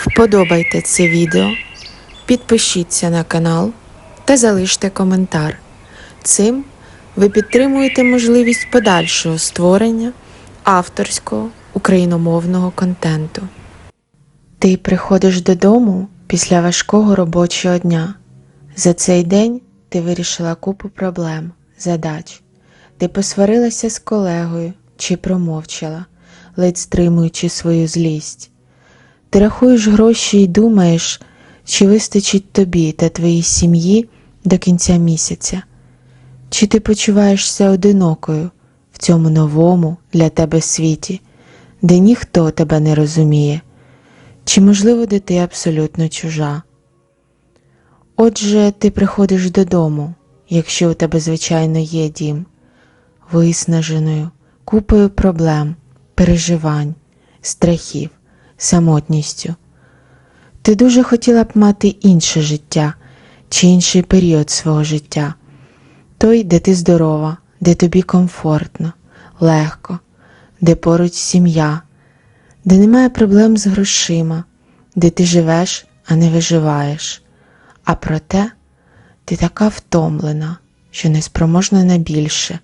Вподобайте це відео, підпишіться на канал та залиште коментар. Цим ви підтримуєте можливість подальшого створення авторського україномовного контенту. Ти приходиш додому після важкого робочого дня. За цей день ти вирішила купу проблем, задач. Ти посварилася з колегою чи промовчала, ледь стримуючи свою злість. Ти рахуєш гроші і думаєш, чи вистачить тобі та твоїй сім'ї до кінця місяця, чи ти почуваєшся одинокою в цьому новому для тебе світі, де ніхто тебе не розуміє, чи, можливо, де ти абсолютно чужа. Отже, ти приходиш додому, якщо у тебе, звичайно, є дім, виснаженою, купою проблем, переживань, страхів, самотністю. Ти дуже хотіла б мати інше життя чи інший період свого життя, той, де ти здорова, де тобі комфортно, легко, де поруч сім'я, де немає проблем з грошима, де ти живеш, а не виживаєш. А проте ти така втомлена, що не спроможна на більше,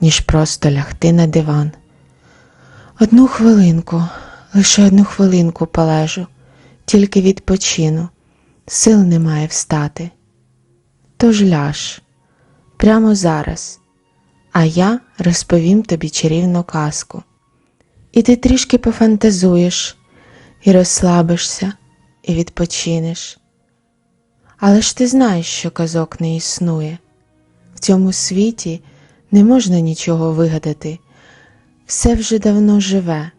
ніж просто лягти на диван. Одну хвилинку, лише одну хвилинку полежу, тільки відпочину, сил немає встати. Тож ляж прямо зараз, а я розповім тобі чарівну казку. І ти трішки пофантазуєш, і розслабишся, і відпочинеш. Але ж ти знаєш, що казок не існує. В цьому світі не можна нічого вигадати, все вже давно живе.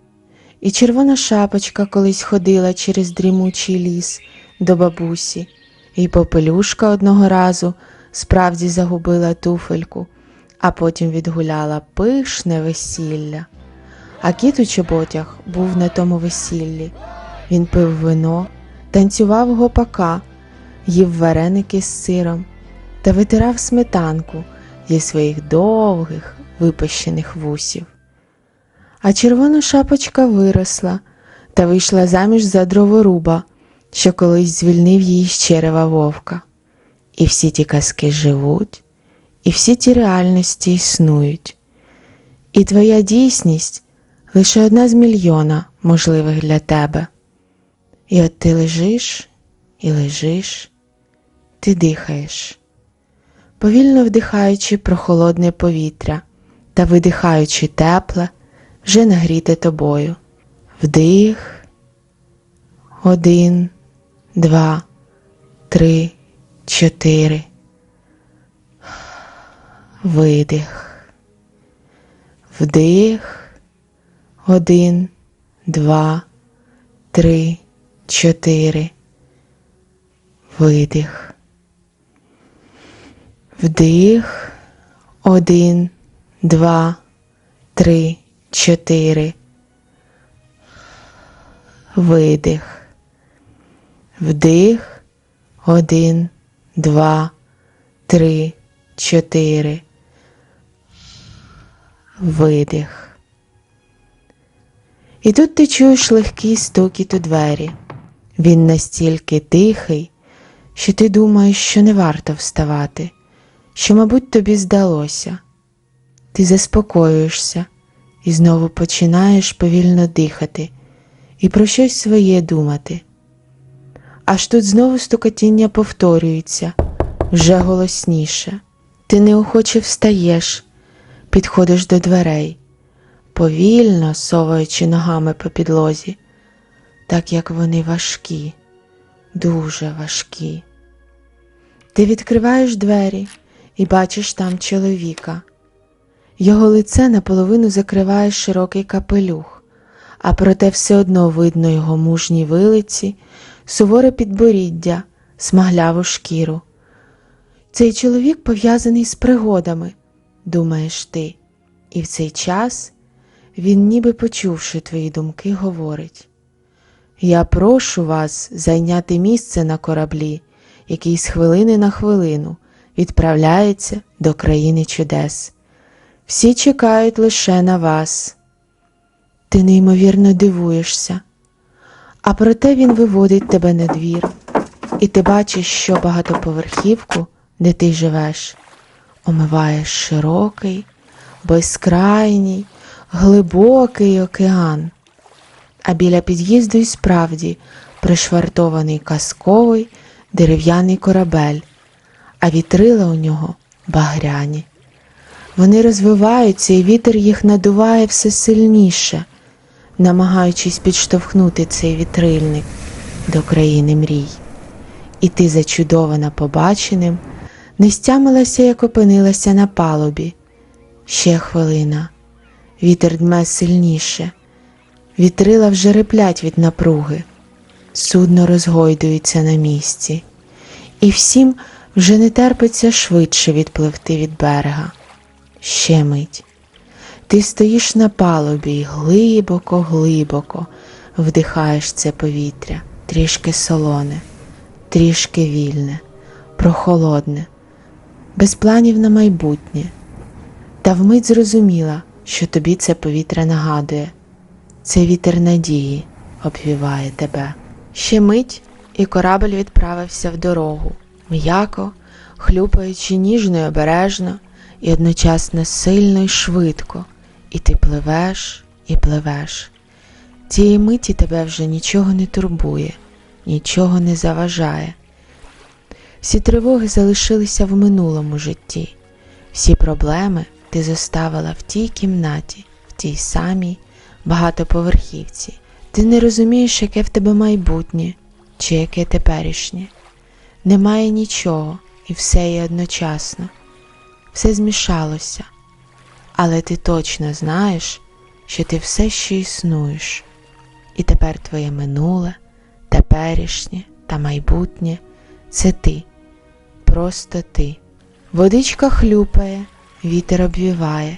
І червона шапочка колись ходила через дрімучий ліс до бабусі, і попелюшка одного разу справді загубила туфельку, а потім відгуляла пишне весілля. А кіт у чоботях був на тому весіллі. Він пив вино, танцював гопака, їв вареники з сиром та витирав сметанку зі своїх довгих випащених вусів. А червона шапочка виросла та вийшла заміж за дроворуба, що колись звільнив її з черева вовка. І всі ті казки живуть, і всі ті реальності існують. І твоя дійсність лише одна з мільйона можливих для тебе. І от ти лежиш і лежиш, ти дихаєш, повільно вдихаючи прохолодне повітря та видихаючи тепле, вже нагріте тобою. Вдих. Один, два, три, чотири. Видих. Вдих. Один, два, три, чотири. Видих. Вдих. Один, два, три, чотири. Видих. Вдих. Один, два, три, чотири. Видих. І тут ти чуєш легкий стукіт у двері. Він настільки тихий, що ти думаєш, що не варто вставати, що, мабуть, тобі здалося. Ти заспокоюєшся і знову починаєш повільно дихати і про щось своє думати. Аж тут знову стукотіння повторюється вже голосніше. Ти неохоче встаєш, підходиш до дверей, повільно соваючи ногами по підлозі, так як вони важкі, дуже важкі. Ти відкриваєш двері і бачиш там чоловіка. Його лице наполовину закриває широкий капелюх, а проте все одно видно його мужні вилиці, суворе підборіддя, смагляву шкіру. Цей чоловік пов'язаний з пригодами, думаєш ти, і в цей час він, ніби почувши твої думки, говорить Я прошу вас зайняти місце на кораблі, який з хвилини на хвилину відправляється до країни чудес. Всі чекають лише на вас. Ти неймовірно дивуєшся. А проте він виводить тебе на двір, і ти бачиш, що багатоповерхівку, де ти живеш, омиває широкий, безкрайній, глибокий океан. А біля під'їзду й справді пришвартований казковий дерев'яний корабель, а вітрила у нього багряні. Вони розвиваються, і вітер їх надуває все сильніше, намагаючись підштовхнути цей вітрильник до країни мрій. І ти, зачудована побаченим, не стямилася, як опинилася на палубі. Ще хвилина. Вітер дме сильніше. Вітрила вже реплять від напруги. Судно розгойдується на місці, і всім вже не терпиться швидше відпливти від берега. Ще мить. Ти стоїш на палубі і глибоко, глибоко вдихаєш це повітря, трішки солоне, трішки вільне, прохолодне, без планів на майбутнє. Та вмить зрозуміла, що тобі це повітря нагадує. Це вітер надії обвіває тебе. Ще мить, і корабль відправився в дорогу, м'яко, хлюпаючи ніжно й обережно, і одночасно сильно й швидко, і ти пливеш і пливеш. Цієї миті тебе вже нічого не турбує, нічого не заважає. Всі тривоги залишилися в минулому житті, всі проблеми ти заставила в тій кімнаті, в тій самій багатоповерхівці. Ти не розумієш, яке в тебе майбутнє чи яке теперішнє. Немає нічого, і все є одночасно. Все змішалося, але ти точно знаєш, що ти все ще існуєш, і тепер твоє минуле, теперішнє та майбутнє це ти, просто ти. Водичка хлюпає, вітер обвіває,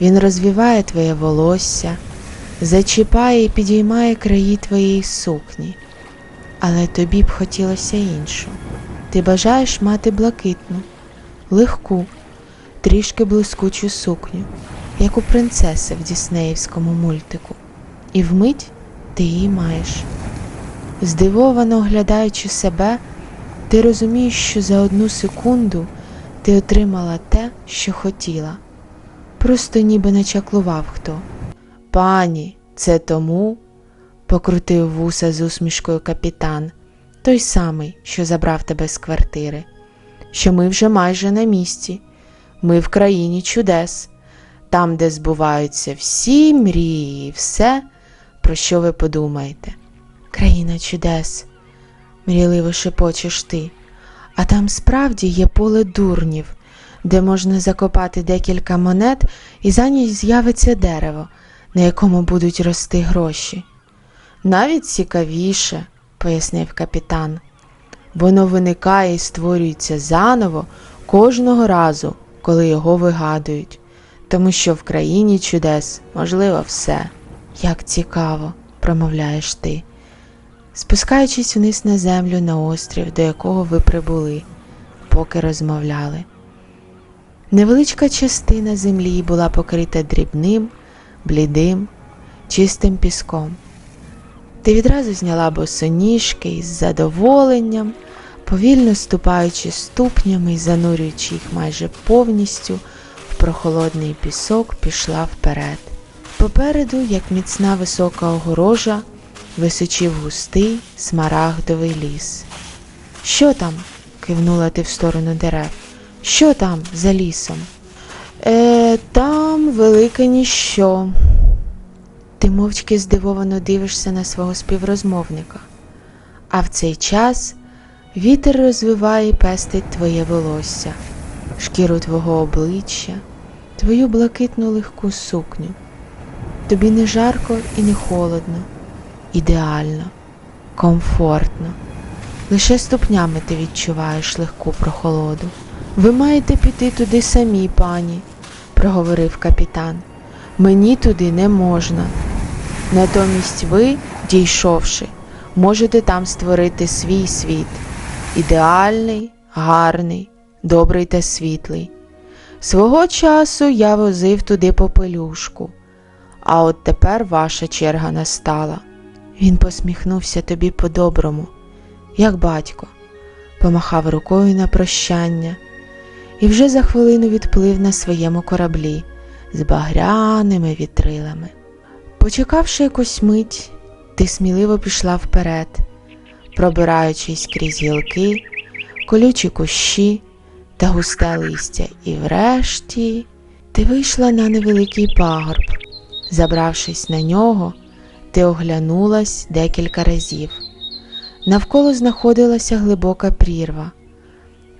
він розвіває твоє волосся, зачіпає і підіймає краї твоєї сукні. Але тобі б хотілося іншу. Ти бажаєш мати блакитну, легку, трішки блискучу сукню, як у принцеси в Діснеївському мультику, і вмить ти її маєш. Здивовано оглядаючи себе, ти розумієш, що за одну секунду ти отримала те, що хотіла. Просто ніби начаклував хто. Пані, це тому, покрутив вуса з усмішкою капітан, той самий, що забрав тебе з квартири, що ми вже майже на місці, ми в країні чудес, там, де збуваються всі мрії, і все, про що ви подумаєте. Країна чудес, мрійливо шепочеш ти, а там справді є поле дурнів, де можна закопати декілька монет, і за ніч з'явиться дерево, на якому будуть рости гроші. Навіть цікавіше, пояснив капітан. Воно виникає і створюється заново кожного разу, коли його вигадують, тому що в країні чудес можливо все. Як цікаво, промовляєш ти, спускаючись вниз на землю на острів, до якого ви прибули, поки розмовляли. Невеличка частина землі була покрита дрібним, блідим, чистим піском. Ти відразу зняла босоніжки і з задоволенням, повільно ступаючи ступнями і занурюючи їх майже повністю в прохолодний пісок, пішла вперед. Попереду, як міцна висока огорожа, височив густий смарагдовий ліс. Що там? кивнула ти в сторону дерев. Що там за лісом? Е, там велике ніщо. Ти мовчки здивовано дивишся на свого співрозмовника, а в цей час вітер розвиває і пестить твоє волосся, шкіру твого обличчя, твою блакитну легку сукню. Тобі не жарко і не холодно, ідеально, комфортно. Лише ступнями ти відчуваєш легку прохолоду. Ви маєте піти туди самі, пані, проговорив капітан. Мені туди не можна. Натомість ви, дійшовши, можете там створити свій світ ідеальний, гарний, добрий та світлий. Свого часу я возив туди попелюшку, а от тепер ваша черга настала. Він посміхнувся тобі по-доброму, як батько, помахав рукою на прощання і вже за хвилину відплив на своєму кораблі з багряними вітрилами. Почекавши якусь мить, ти сміливо пішла вперед, пробираючись крізь гілки, колючі кущі та густе листя, і врешті ти вийшла на невеликий пагорб. Забравшись на нього, ти оглянулась декілька разів. Навколо знаходилася глибока прірва.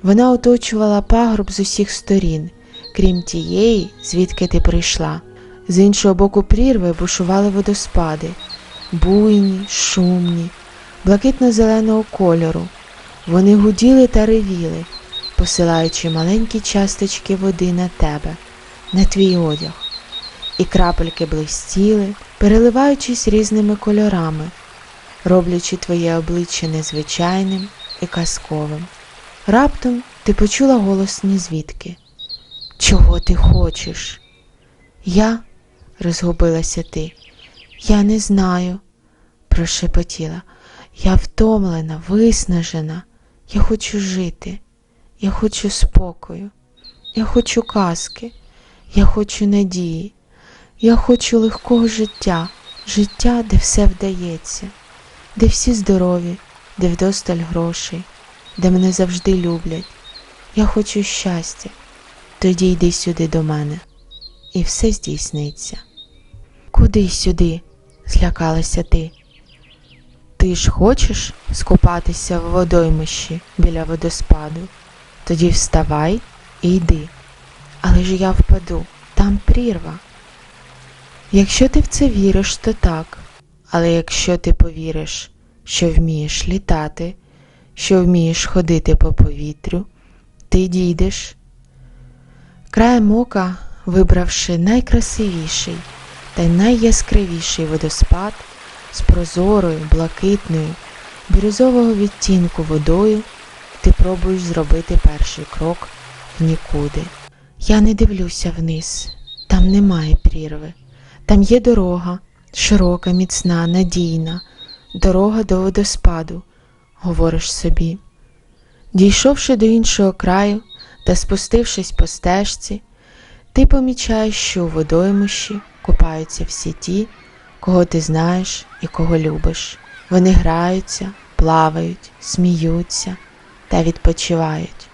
Вона оточувала пагорб з усіх сторін, крім тієї, звідки ти прийшла. З іншого боку прірви бушували водоспади, буйні, шумні, блакитно-зеленого кольору. Вони гуділи та ревіли, посилаючи маленькі часточки води на тебе, на твій одяг, і крапельки блистіли, переливаючись різними кольорами, роблячи твоє обличчя незвичайним і казковим. Раптом ти почула голос нізвідки. Чого ти хочеш? Я, розгубилася ти, я не знаю, прошепотіла. Я втомлена, виснажена. Я хочу жити, я хочу спокою, я хочу казки, я хочу надії, я хочу легкого життя, життя, де все вдається, де всі здорові, де вдосталь грошей, де мене завжди люблять. Я хочу щастя. Тоді йди сюди до мене, і все здійсниться. Куди сюди? злякалася ти. Ти ж хочеш скупатися в водоймищі біля водоспаду? Тоді вставай і йди. Але ж я впаду, там прірва. Якщо ти в це віриш, то так. Але якщо ти повіриш, що вмієш літати, що вмієш ходити по повітрю, ти дійдеш. Краєм ока, вибравши найкрасивіший та найяскравіший водоспад з прозорою, блакитною, бірюзового відтінку водою, ти пробуєш зробити перший крок в нікуди. Я не дивлюся вниз, там немає прірви, там є дорога, широка, міцна, надійна, дорога до водоспаду, говориш собі. Дійшовши до іншого краю та спустившись по стежці, ти помічаєш, що у водоймищі купаються всі ті, кого ти знаєш і кого любиш. Вони граються, плавають, сміються та відпочивають.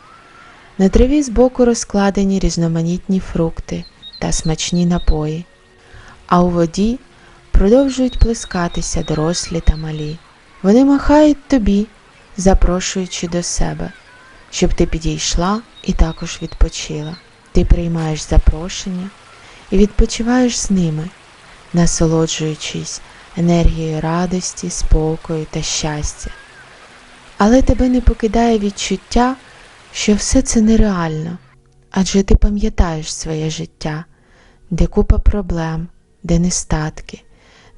На траві збоку розкладені різноманітні фрукти та смачні напої, а у воді продовжують плескатися дорослі та малі. Вони махають тобі, запрошуючи до себе, щоб ти підійшла і також відпочила. Ти приймаєш запрошення і відпочиваєш з ними, насолоджуючись енергією радості, спокою та щастя. Але тебе не покидає відчуття, що все це нереально, адже ти пам'ятаєш своє життя, де купа проблем, де нестатки,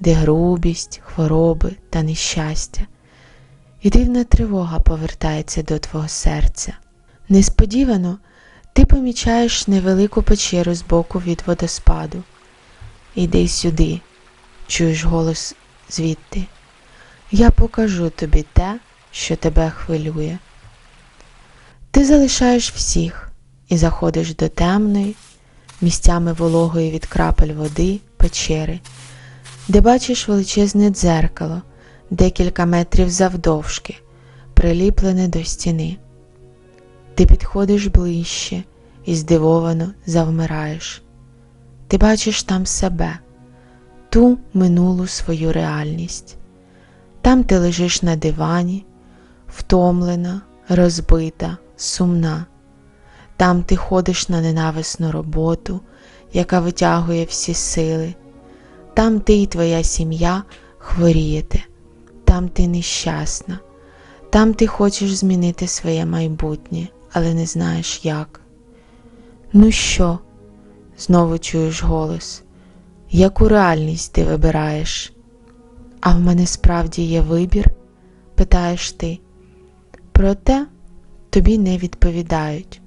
де грубість, хвороби та нещастя. І дивна тривога повертається до твого серця. Несподівано ти помічаєш невелику печеру збоку від водоспаду. Іди сюди, чуєш голос звідти. Я покажу тобі те, що тебе хвилює. Ти залишаєш всіх і заходиш до темної, місцями вологої від крапель води печери, де бачиш величезне дзеркало, декілька метрів завдовжки, приліплене до стіни. Ти підходиш ближче і здивовано завмираєш. Ти бачиш там себе, ту минулу свою реальність. Там ти лежиш на дивані, втомлена, розбита, сумна. Там ти ходиш на ненависну роботу, яка витягує всі сили. Там ти і твоя сім'я хворієте, там ти нещасна, там ти хочеш змінити своє майбутнє, але не знаєш як. Ну що? Знову чуєш голос. Яку реальність ти вибираєш? А в мене справді є вибір? питаєш ти. Проте тобі не відповідають.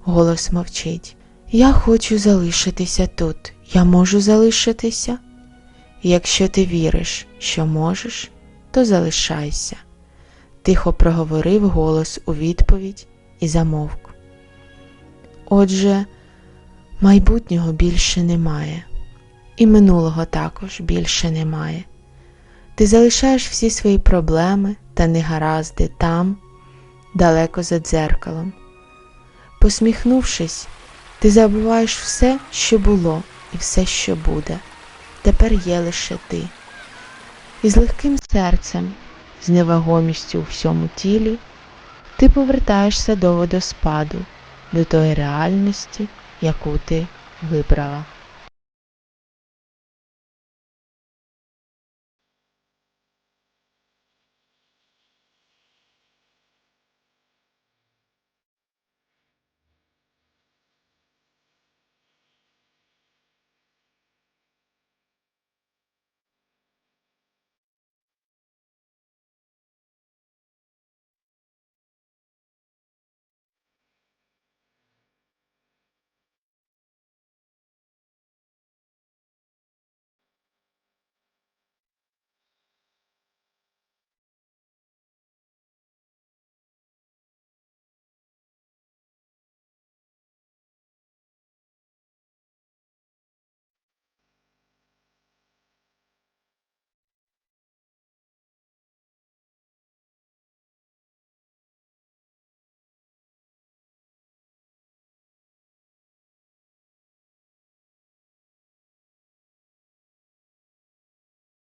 Голос мовчить. Я хочу залишитися тут. Я можу залишитися? Якщо ти віриш, що можеш, то залишайся. Тихо проговорив голос у відповідь і замовк. Отже, майбутнього більше немає, і минулого також більше немає. Ти залишаєш всі свої проблеми та негаразди там, далеко за дзеркалом. Посміхнувшись, ти забуваєш все, що було, і все, що буде. Тепер є лише ти. І з легким серцем, з невагомістю у всьому тілі, ти повертаєшся до водоспаду, до тої реальності, яку ти вибрала.